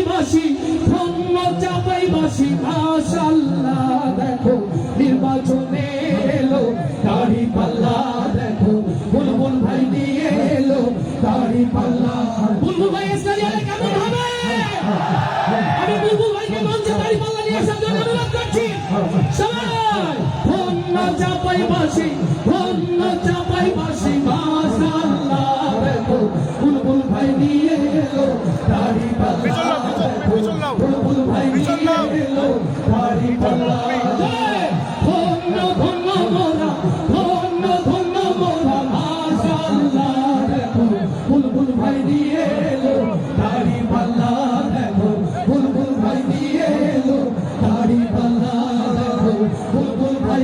চাপাইবাসী ধন্য চাপাইবাসী মাশাল্লাহ দেখো নির্বাচনে এলো দাড়ি পাল্লা দেখো বুলবুল ভাই নিয়ে এলো দাড়ি পাল্লা বুলবুল ভাই ইসলামী আলে কেমন হবে? হ্যাঁ, হ্যাঁ, হ্যাঁ। আমি বুলবুল ভাইকে মঞ্চে দাড়ি পাল্লা নিয়ে আসার জন্য অনুরোধ করছি। সবাই! ধন্য চাপাইবাসী ধন্য চাপাইবাসী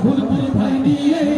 我们不怕敌人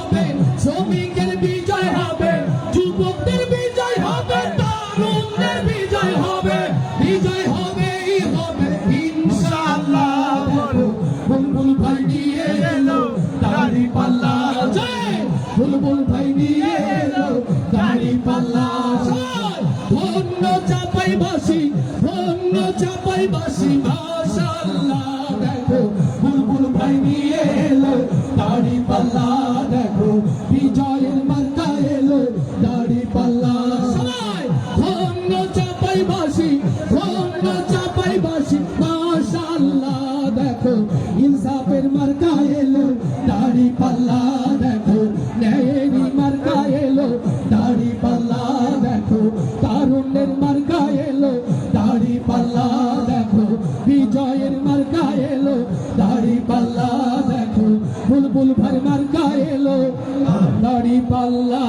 চাপাই বাসি মাশাল্লাহ দেখো বুলবুল ভাই নিয়ে এলো দাড়ি পাল্লা বুলভার মার্কা এলো দাড়ি পাল্লা।